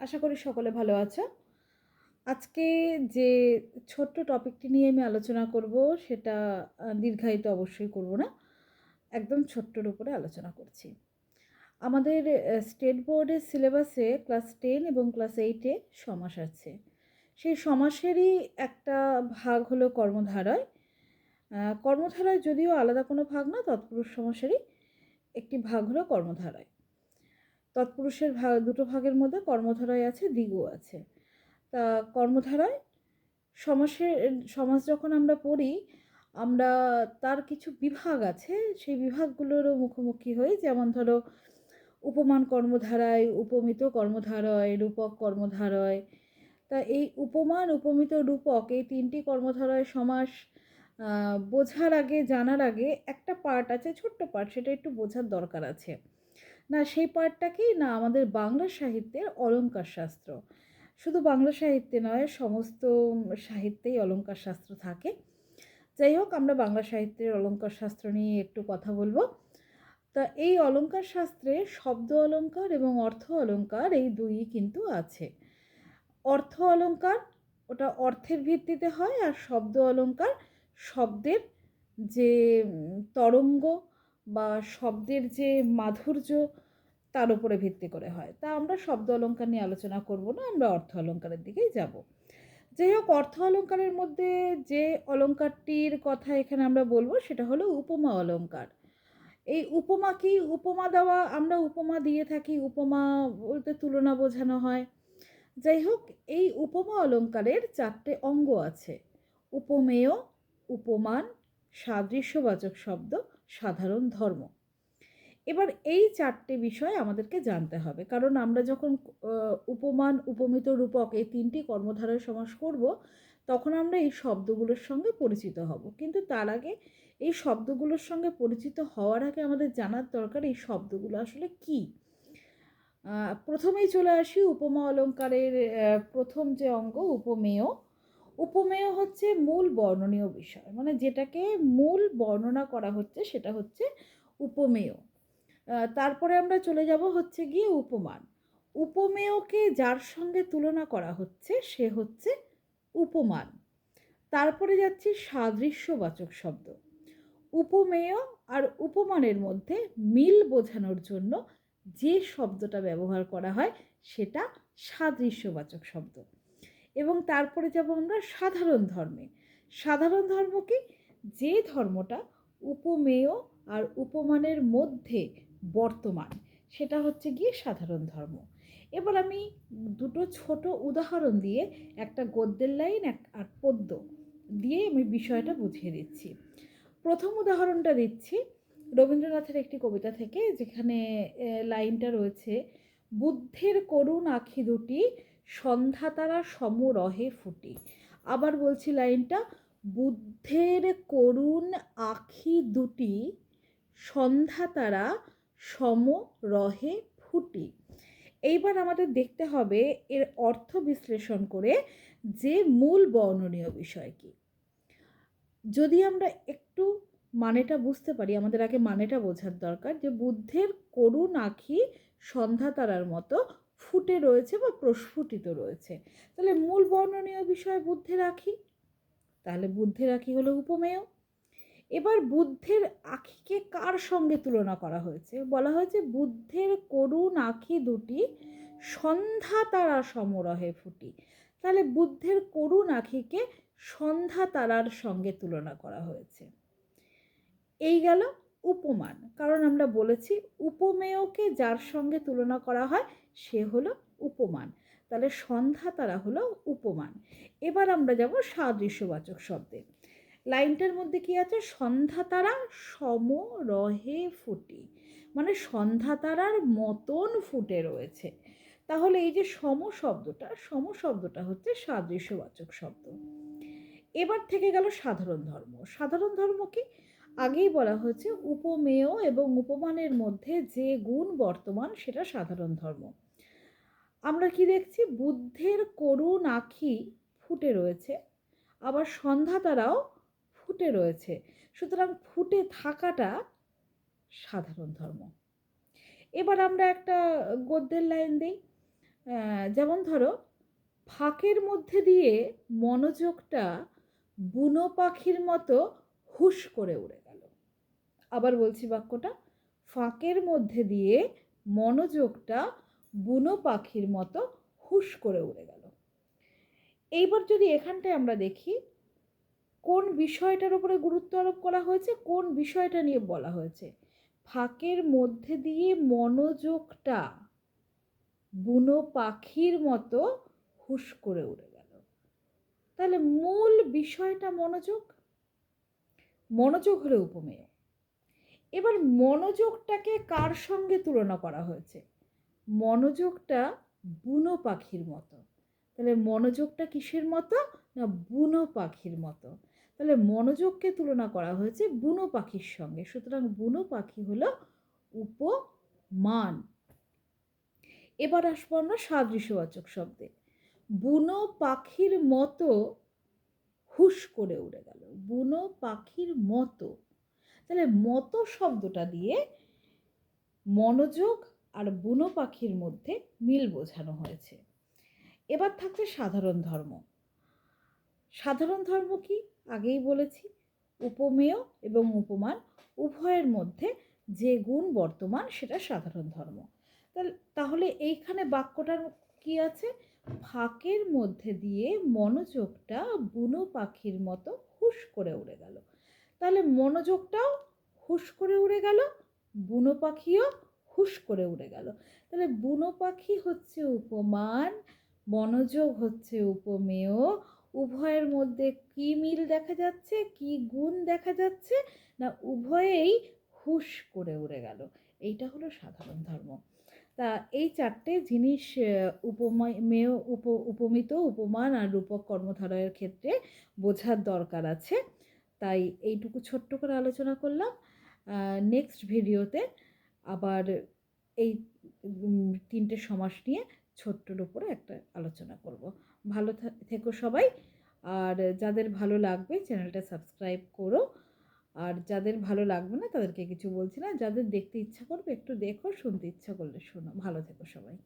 আশা করি সকলে ভালো আছো। আজকে যে ছোট্ট টপিকটি নিয়ে আমি আলোচনা করব, সেটা দীর্ঘায়িত অবশ্যই করব না, একদম ছোট্টর উপরে আলোচনা করছি। আমাদের স্টেট বোর্ডের সিলেবাসে ক্লাস টেন এবং ক্লাস এইটে সমাস আছে। সেই সমাসেরই একটা ভাগ হলো কর্মধারয়। কর্মধারয় যদিও আলাদা কোনো ভাগ না, তৎপুরুষ সমাসেরই একটি ভাগ হলো কর্মধারয়। তৎপুরুষের ভাগ, দুটো ভাগের মধ্যে কর্মধারায় আছে দিগও আছে। তা কর্মধারায় সমাসের সমাজ যখন আমরা পড়ি, আমরা তার কিছু বিভাগ আছে, সেই বিভাগগুলোরও মুখোমুখি হই। যেমন ধরো, উপমান কর্মধারায়, উপমিত কর্মধারয়, রূপক কর্মধারয়। তা এই উপমান, উপমিত, রূপক এই তিনটি কর্মধারয় সমাস বোঝার আগে, জানার আগে একটা পার্ট আছে, ছোট্ট পার্ট, সেটা একটু বোঝার দরকার আছে। না, সেই পার্টটাকেই না, আমাদের বাংলা সাহিত্যের অলঙ্কার শাস্ত্র। শুধু বাংলা সাহিত্যে নয়, সমস্ত সাহিত্যেই অলঙ্কার শাস্ত্র থাকে। যাই হোক, আমরা বাংলা সাহিত্যের অলঙ্কার শাস্ত্র নিয়ে একটু কথা বলব। তা এই অলঙ্কার শাস্ত্রে শব্দ অলঙ্কার এবং অর্থ অলঙ্কার এই দুই কিন্তু আছে। অর্থ অলঙ্কার ওটা অর্থের ভিত্তিতে হয়, আর শব্দ অলঙ্কার শব্দের যে তরঙ্গ বা শব্দের যে মাধুর্য তার উপরে ভিত্তি করে হয়। তা আমরা শব্দ অলঙ্কার নিয়ে আলোচনা করব না, আমরা অর্থ অলঙ্কারের দিকেই যাব। যাই হোক, অর্থ অলঙ্কারের মধ্যে যে অলঙ্কারটির কথা এখানে আমরা বলব সেটা হলো উপমা অলঙ্কার। এই উপমা কি? উপমা দেওয়া, আমরা উপমা দিয়ে থাকি, উপমা বলতে তুলনা বোঝানো হয়। যাই হোক, এই উপমা অলঙ্কারের চারটে অঙ্গ আছে। উপমেয়, উপমান সাদৃশ্যবাচক শব্দ, সাধারণ ধর্ম। এবার এই চারটে বিষয় আমাদেরকে জানতে হবে। কারণ আমরা যখন উপমান, উপমিত রূপক এই তিনটি কর্মধারয় সমাস করব, তখন আমরা এই শব্দগুলোর সঙ্গে পরিচিত হব। কিন্তু তার আগে এই শব্দগুলোর সঙ্গে পরিচিত হওয়ার আগে আমাদের জানার দরকার এই শব্দগুলো আসলে কী? প্রথমেই চলে আসি উপমা অলঙ্কারের প্রথম যে অঙ্গ, উপমেয়। উপমেয় হচ্ছে মূল বর্ণনীয় বিষয়। মানে যেটাকে মূল বর্ণনা করা হচ্ছে সেটা হচ্ছে উপমেয়। তারপরে আমরা চলে যাব হচ্ছে গিয়ে উপমান। উপমেয়কে যার সঙ্গে তুলনা করা হচ্ছে সে হচ্ছে উপমান। তারপরে যাচ্ছি সাদৃশ্যবাচক শব্দ। উপমেয় আর উপমানের মধ্যে মিল বোঝানোর জন্য যে শব্দটা ব্যবহার করা হয় সেটা সাদৃশ্যবাচক শব্দ। এবং তারপরে যাব আমরা সাধারণ ধর্মে। সাধারণ ধর্ম কি? যে ধর্মটা উপমেয় আর উপমানের মধ্যে বর্তমান, সেটা হচ্ছে গিয়ে সাধারণ ধর্ম। এবার আমি দুটো ছোট উদাহরণ দিয়ে একটা গদ্যের লাইন, এক, আর পদ্য দিয়ে আমি বিষয়টা বুঝিয়ে দিচ্ছি। প্রথম উদাহরণটা দিচ্ছি রবীন্দ্রনাথের একটি কবিতা থেকে, যেখানে লাইনটা রয়েছে, বুদ্ধের করুণ আখি দুটি সন্ধ্যা তারা সমরহে ফুটে। আবার বলছি লাইনটা, বুদ্ধের করুণ আখি দুটি সন্ধ্যা তারা সমরহে ফুটি। এইবার আমাদের দেখতে হবে এর অর্থ বিশ্লেষণ করে যে মূল বর্ণনীয় বিষয় কি যদি আমরা একটু মানেটা বুঝতে পারি, আমাদের আগে মানেটা বোঝার দরকার যে বুদ্ধের করুণ আখি সন্ধ্যা তারার মতো ফুটে রয়েছে বা প্রস্ফুটিত রয়েছে। তাহলে মূল বর্ণনীয় বিষয় বুদ্ধের আখি তাহলে বুদ্ধের আখি হলো উপমেয়। এবার বুদ্ধের আখিকে কার সঙ্গে তুলনা করা হয়েছে? বলা হয়েছে বুদ্ধের করুণ আখি দুটি সন্ধ্যা তারা সমরহে ফুটি। তাহলে বুদ্ধের করুণ আখিকে সন্ধ্যা তারার সঙ্গে তুলনা করা হয়েছে। এই গেল উপমান। কারণ আমরা বলেছি উপমেয়কে যার সঙ্গে তুলনা করা হয়, সে হলো উপমান। তাহলে সন্ধ্যা তারা হলো উপমান। এবার আমরা যাব সাদৃশ্যবাচক শব্দে। লাইনটার মধ্যে কি আছে? সন্ধ্যা তারা সম রহে ফুটি। মানে সন্ধ্যা তারার মতন ফুটে রয়েছে। তাহলে এই যে সম শব্দটা সম শব্দটা হচ্ছে সাদৃশ্যবাচক শব্দ। এবার থেকে গেল সাধারণ ধর্ম। সাধারণ ধর্ম কি? আগেই বলা হয়েছে, উপমেয় এবং উপমানের মধ্যে যে গুণ বর্তমান, সেটা সাধারণ ধর্ম। আমরা কি দেখছি? বুদ্ধের করুণ আখি ফুটে রয়েছে, আবার সন্ধ্যা তারাও ফুটে রয়েছে। সুতরাং ফুটে থাকাটা সাধারণ ধর্ম। এবার আমরা একটা গদ্যের লাইন দিই। যেমন ধরো, ফাঁকের মধ্যে দিয়ে মনোযোগটা বুনো পাখির মতো হুশ করে উড়ে। আবার বলছি বাক্যটা, ফাঁকের মধ্যে দিয়ে মনোযোগটা বুনো পাখির মতো হুশ করে উড়ে গেল। এইবার যদি এখানটায় আমরা দেখি, কোন বিষয়টার উপরে গুরুত্ব আরোপ করা হয়েছে, কোন বিষয়টা নিয়ে বলা হয়েছে? ফাঁকের মধ্যে দিয়ে মনোযোগটা বুনো পাখির মতো হুশ করে উড়ে গেল। তাহলে মূল বিষয়টা মনোযোগ? মনোযোগ হলো উপমেয়। এবার মনোযোগটাকে কার সঙ্গে তুলনা করা হয়েছে? মনোযোগটা বুনো পাখির মতো। তাহলে মনোযোগটা কিসের মতো না বুনো পাখির মতো? তাহলে মনোযোগকে তুলনা করা হয়েছে বুনো পাখির সঙ্গে। সুতরাং বুনো পাখি হলো উপমান। এবার আসব আমরা সাদৃশ্যবাচক শব্দে। বুনো পাখির মতো হুশ করে উড়ে গেল। বুনো পাখির মতো তাহলে মতো শব্দটা দিয়ে মনোযোগ আর বুনো পাখির মধ্যে মিল বোঝানো হয়েছে। এবার থাকছে সাধারণ ধর্ম। সাধারণ ধর্ম কি? আগেই বলেছি, উপমেয় এবং উপমান উভয়ের মধ্যে যে গুণ বর্তমান সেটা সাধারণ ধর্ম। তাহলে এইখানে বাক্যটার কি আছে? ফাঁকের মধ্যে দিয়ে মনোযোগটা বুনো পাখির মতো হুশ করে উড়ে গেল। তাহলে মনোযোগটাও হুশ করে উড়ে গেল, বুনো পাখিও হুশ করে উড়ে গেল। তাহলে বুনো পাখি হচ্ছে উপমান, মনোযোগ হচ্ছে উপমেয়, উভয়ের মধ্যে কি মিল দেখা যাচ্ছে, কি গুণ দেখা যাচ্ছে, না উভয়েই হুশ করে উড়ে গেল? এইটা হলো সাধারণ ধর্ম। তা এই চারটে জিনিস উপমেয়, উপ, উপমিত, উপমান আর রূপক কর্মধারয়ের ক্ষেত্রে বোঝার দরকার আছে। তাই এইটুকু ছোট্ট করে আলোচনা করলাম। নেক্সট ভিডিওতে আবার এই তিনটে সমাস নিয়ে ছোট্টর উপরে একটা আলোচনা করব। ভালো থেকো সবাই। আর যাদের ভালো লাগবে চ্যানেলটা সাবস্ক্রাইব করো। আর যাদের ভালো লাগবে না তাদেরকে কিছু বলছি না। যাদের দেখতে ইচ্ছা করবে একটু দেখো, শুনতে ইচ্ছা করলে শোনো। ভালো থেকো সবাই।